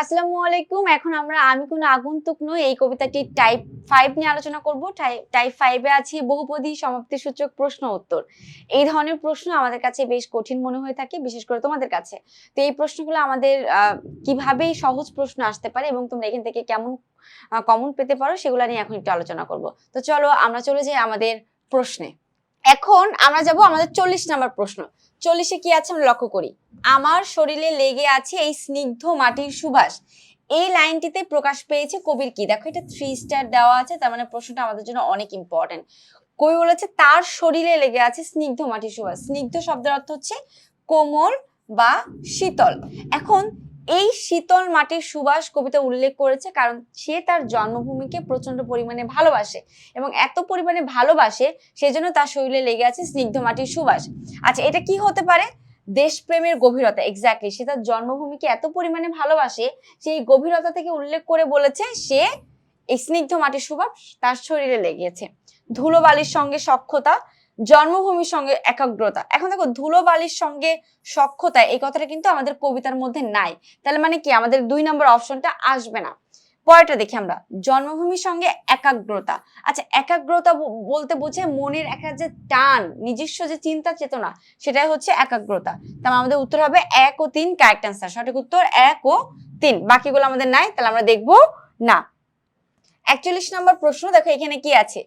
আসসালামু আলাইকুম। এখন আমরা আমি কোনো আগন্তুক নই, এই কবিতাটি টাইপ ফাইভ নিয়ে আলোচনা করব। টাইপ ফাইভে আছে বহুপদী সমাপ্তি সূচক প্রশ্ন উত্তর। এই ধরনের প্রশ্ন আমাদের কাছে বেশ কঠিন মনে হয়ে থাকে, বিশেষ করে তোমাদের কাছে। তো এই প্রশ্নগুলো আমাদের কীভাবে সহজ প্রশ্ন আসতে পারে এবং তোমরা এখান থেকে কেমন কমন পেতে পারো, সেগুলো নিয়ে এখন একটু আলোচনা করব। তো চলো আমরা চলে যাই আমাদের প্রশ্নে। এখন আমরা যাব আমাদের চল্লিশ নাম্বার প্রশ্ন। চল্লিশে কি আছে আমরা লক্ষ্য করি? আমার শরীরে লেগে আছে এই স্নিগ্ধ মাটির সুবাস। এই লাইনটিতে প্রকাশ পেয়েছে কবির কি? দেখো, এটা থ্রি স্টার দেওয়া আছে, তার মানে প্রশ্নটা আমাদের জন্য অনেক ইম্পর্টেন্ট কবি বলেছে, তার শরীরে লেগে আছে স্নিগ্ধ মাটির সুবাস। স্নিগ্ধ শব্দের অর্থ হচ্ছে কোমল বা শীতল। এখন এই শীতল মাটির সুবাস কবিতা উল্লেখ করেছে কারণ সে তার জন্মভূমিকে প্রচণ্ড পরিমাণে ভালোবাসে এবং এত পরিমাণে ভালোবাসে সেজন্য তার শরীরে লেগে আছে স্নিগ্ধ মাটির সুবাস আচ্ছা এটা কি হতে পারে? দেশপ্রেমের গভীরতা এক্স্যাক্টলি সে তার জন্মভূমিকে এত পরিমাণে ভালোবাসে, সেই গভীরতা থেকে উল্লেখ করে বলেছে সে এই স্নিগ্ধ মাটির সুবাস তার শরীরে লেগেছে। ধুলোবালির সঙ্গে সক্ষতা জন্মভূমির সঙ্গে একাগ্রতা। এখন দেখো, ধুলোবালির সঙ্গে সক্ষতা, এই কথাটা কিন্তু আমাদের কবিতার মধ্যে নাই। তাহলে মানে কি? আমাদের দুই নম্বর অপশনটা আসবে না। পরেরটা দেখি আমরা। জন্মভূমির সঙ্গে একাগ্রতা। আচ্ছা একাগ্রতা বলতে বোঝে মনের একটা যে টান, নিজস্ব যে চিন্তা চেতনা, সেটাই হচ্ছে একাগ্রতা। তাহলে আমাদের উত্তর হবে এক ও তিন কারেক্ট অ্যান্সার সঠিক উত্তর এক ও তিন। বাকিগুলো আমাদের নাই, তাহলে আমরা দেখব না। একচল্লিশ নম্বর প্রশ্ন, দেখো এখানে কি আছে?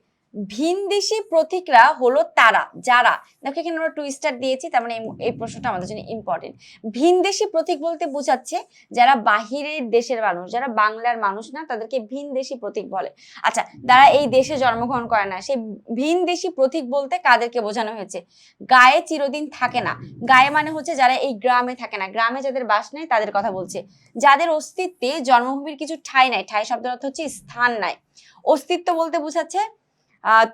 ভিনদেশি প্রতীকরা হলো তারা, যারা। দেখো এখানে আমরা টু স্টার দিয়েছি, তার মানে এই- প্রশ্নটা আমাদের জন্য ইম্পর্টেন্ট ভিনদেশি প্রতীক বলতে বোঝাচ্ছে যারা বাহিরের দেশের মানুষ, যারা বাংলার মানুষ না, তাদেরকে ভিনদেশি প্রতীক বলে। আচ্ছা যারা এই দেশে জন্মগ্রহণ করে না, সেই ভিনদেশি প্রতীক বলতে কাদেরকে বোঝানো হয়েছে? গায়ে চিরদিন থাকে না। গায়ে মানে হচ্ছে যারা এই গ্রামে থাকে না। গ্রামে যাদের বাস নেই, তাদের কথা বলছে। যাদের অস্তিত্বে জন্মভূমির কিছু ঠাঁই নাই, ঠাঁই শব্দের অর্থ হচ্ছে স্থান নাই। অস্তিত্ব বলতে বোঝাচ্ছে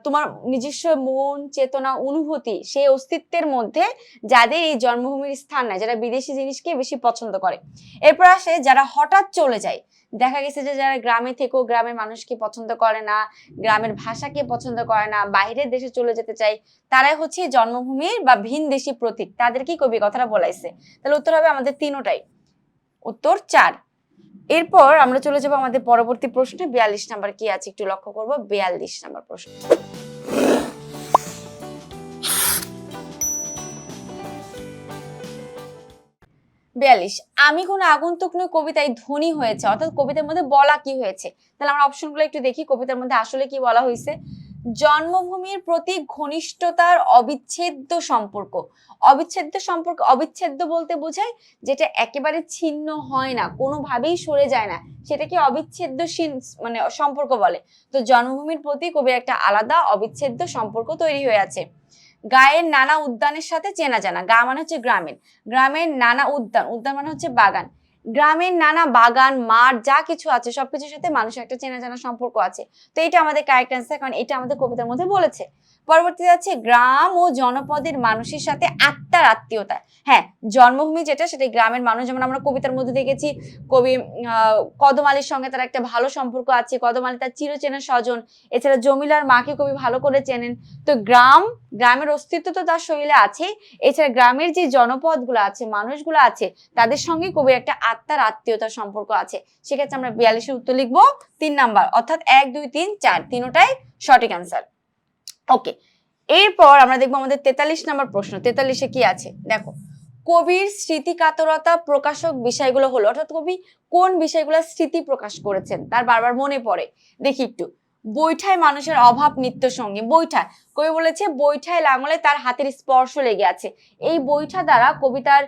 তোমার নিজস্ব মন, চেতনা, অনুভূতি সেই অস্তিত্বের মধ্যে যাদের এই জন্মভূমির স্থান নাই, যারা বিদেশি জিনিসকে বেশি পছন্দ করে। এরপর আসে যারা হঠাৎ চলে যায়। দেখা গেছে যে যারা গ্রামে থেকেও গ্রামের মানুষকে পছন্দ করে না, গ্রামের ভাষাকে পছন্দ করে না, বাইরের দেশে চলে যেতে চায়, তারাই হচ্ছে জন্মভূমির বা ভিন দেশি প্রতীক। তাদেরকেই কবি কথাটা বলাইছে? তাহলে উত্তর হবে আমাদের তিনোটাই। উত্তর চার এরপর আমরা চলে যাব আমাদের পরবর্তী প্রশ্নে। বিয়াল্লিশ নাম্বার কি আছে একটু লক্ষ্য করব। বিয়াল্লিশ নাম্বার প্রশ্ন। বিয়াল্লিশ, আমি কোনো আগন্তুক নয় কবিতায় ধ্বনি হয়েছে। অর্থাৎ কবিতার মধ্যে বলা কি হয়েছে? তাহলে আমরা অপশনগুলো একটু দেখি। কবিতার মধ্যে আসলে কি বলা হয়েছে? জন্মভূমির প্রতি ঘনিষ্ঠতার অবিচ্ছেদ্য সম্পর্ক। অবিচ্ছেদ্য সম্পর্ক, অবিচ্ছেদ্য বলতে বোঝায় যেটা একেবারে ছিন্ন হয় না, কোনোভাবেই সরে যায় না। সেটাকে অবিচ্ছেদ্য মানে সম্পর্ক বলে। তো জন্মভূমির প্রতি কবির একটা আলাদা, অবিচ্ছেদ্য সম্পর্ক তৈরি হয়ে আছে। গায়ের নানা উদ্যানের সাথে চেনা জানা, গা মানে হচ্ছে গ্রামের গ্রামের নানা উদ্যান উদ্যান মানে হচ্ছে বাগান। গ্রামের নানা বাগান, মাঠ, যা কিছু আছে, সবকিছুর সাথে মানুষের একটা চেনা জানা সম্পর্ক আছে। তো এটা আমাদের কারেক্ট অ্যান্সার কারণ এটা আমাদের কবিতার মধ্যে বলেছে। পরবর্তীতে আছে গ্রাম ও জনপদের মানুষের সাথে আত্মার আত্মীয়তা। হ্যাঁ জন্মভূমি যেটা সেটা গ্রামের মানুষ যেমন আমরা কবিতার মধ্যে দেখেছি কবি আহ, কদম আলীর সঙ্গে তার একটা ভালো সম্পর্ক আছে কদম আলী তার চিরচেনা স্বজন এছাড়া জমিলার মাকে কবি ভালো করে চেনেন। তো গ্রাম গ্রামের অস্তিত্ব তো তার শরীরে আছে এছাড়া গ্রামের যে জনপদগুলো আছে মানুষগুলো আছে তাদের সঙ্গে কবি একটা আত্মার আত্মীয়তার সম্পর্ক আছে। সেক্ষেত্রে আমরা বিয়াল্লিশের উত্তর লিখব তিন নাম্বার অর্থাৎ এক দুই তিন চার তিনোটাই সঠিক অ্যান্সার ওকে এরপর আমরা দেখব আমাদের তেতাল্লিশ নম্বর প্রশ্ন। তেতাল্লিশে কি আছে? দেখো, কবির স্মৃতি কাতরতা প্রকাশক বিষয়গুলো হলো, অর্থাৎ কবি কোন বিষয়গুলো স্মৃতি প্রকাশ করেছেন? তার বারবার মনে পড়ে। দেখি একটু। বৈঠায় মানুষের অভাব নিত্য সঙ্গে বৈঠায়। কবি বলেছে, বৈঠায় লাঙলে তার হাতের স্পর্শ লেগে আছে। এই বৈঠা দ্বারা কবিতার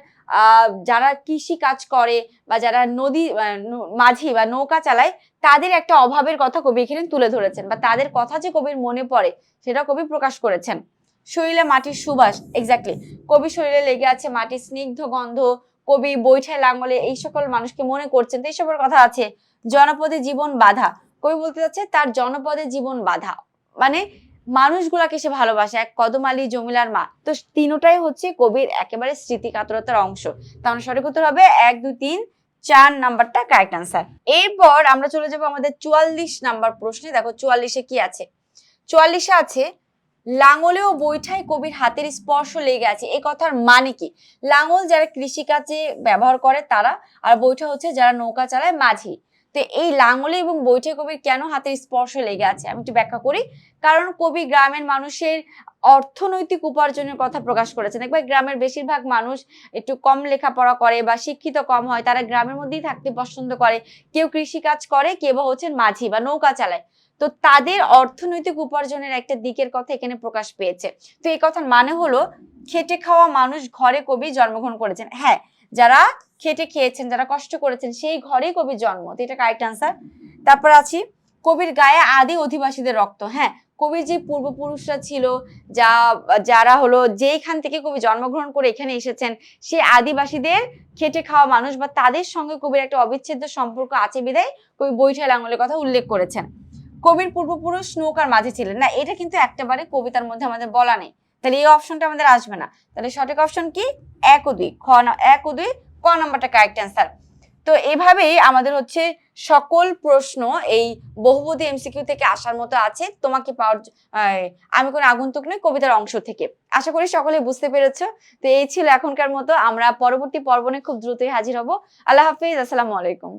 যারা কৃষি কাজ করে বা যারা নদী মাঝি বা নৌকা চালায়, তাদের একটা অভাবের কথা কবি এখানে তুলে ধরেছেন বা তাদের কথা যে কবির মনে পড়ে সেটা কবি প্রকাশ করেছেন। শরীরে মাটির সুবাস এক্স্যাক্টলি কবি শরীরে লেগে আছে মাটির স্নিগ্ধ গন্ধ, কবি বৈঠায় লাঙলে এই সকল মানুষকে মনে করছেন, তো এইসবের কথা আছে। জনপদে জীবন বাধা। কবি বলতে চাচ্ছে, তার জনপদে জীবন বাধা। মানে মানুষগুলাকে সে ভালোবাসে, এক কদম আলী, জমিলার মা। তো তিনোটাই হচ্ছে কবির একেবারে স্মৃতি কাতরতার অংশ তাহলে সঠিক উত্তর হবে এক, দুই, তিন, চার নাম্বারটা কারেক্ট আনসার এরপর আমরা চলে যাব আমাদের চুয়াল্লিশ নাম্বার প্রশ্নে। দেখো চুয়াল্লিশে কি আছে? চুয়াল্লিশে আছে, লাঙলেও বৈঠায় কবির হাতের স্পর্শ লেগে আছে। এ কথার মানে কি? লাঙল যারা কৃষিকাজে ব্যবহার করে তারা, আর বৈঠা হচ্ছে যারা নৌকা চালায় মাঝি। তো এই লাঙলে এবং বৈঠে কবির কেন হাতের স্পর্শ লেগে আছে? আমি একটু ব্যাখ্যা করি। কারণ কবি গ্রামের মানুষের অর্থনৈতিক উপার্জনের কথা প্রকাশ করেছেন। দেখবে গ্রামের বেশিরভাগ মানুষ একটু কম লেখাপড়া করে বা শিক্ষিত কম হয়, তারা গ্রামের মধ্যেই থাকতে পছন্দ করে। কেউ কৃষি কাজ করে, কেউ বা হচ্ছেন মাঝি বা নৌকা চালায়। তো তাদের অর্থনৈতিক উপার্জনের একটা দিকের কথা এখানে প্রকাশ পেয়েছে। তো এই কথার মানে হলো, খেটে খাওয়া মানুষ ঘরে কবি জন্মগ্রহণ করেছেন। হ্যাঁ যারা খেটে খেয়েছেন, যারা কষ্ট করেছেন, সেই ঘরেই কবির জন্ম। তো এটা কারেক্ট আনসার তারপর আছি, কবির গায়ে আদি অধিবাসীদের রক্ত। হ্যাঁ কবির যে পূর্বপুরুষরা ছিল, যা, যারা হলো যেইখান থেকে কবি জন্মগ্রহণ করে এখানে এসেছেন, সেই আদিবাসীদের খেটে খাওয়া মানুষ বা তাদের সঙ্গে কবির একটা অবিচ্ছেদ্য সম্পর্ক আছে বিদায় কবি বৈঠা লাঙ্গলের কথা উল্লেখ করেছেন। কবির পূর্বপুরুষ নৌকার মাঝে ছিলেন। না, এটা কিন্তু একেবারে কবিতার মধ্যে আমাদের বলা নেই। তাহলে এই অপশনটা আমাদের আসবে না। তাহলে সঠিক অপশন কি? এক ও দুই। খ এক ও দুই, ক নাম্বারটা কারেক্ট অ্যান্সার তো এভাবেই আমাদের হচ্ছে সকল প্রশ্ন এই বহুপদী এমসিকিউ থেকে আসার মতো আছে। তোমাকে পাওয়ার আমি কোনো আগন্তুক নই, কবিতার অংশ থেকে। আশা করি সকলে বুঝতে পেরেছ। তো এই ছিল এখনকার মতো। আমরা পরবর্তী পর্বনে খুব দ্রুতই হাজির হব। আল্লাহ হাফিজ, আসসালামু আলাইকুম।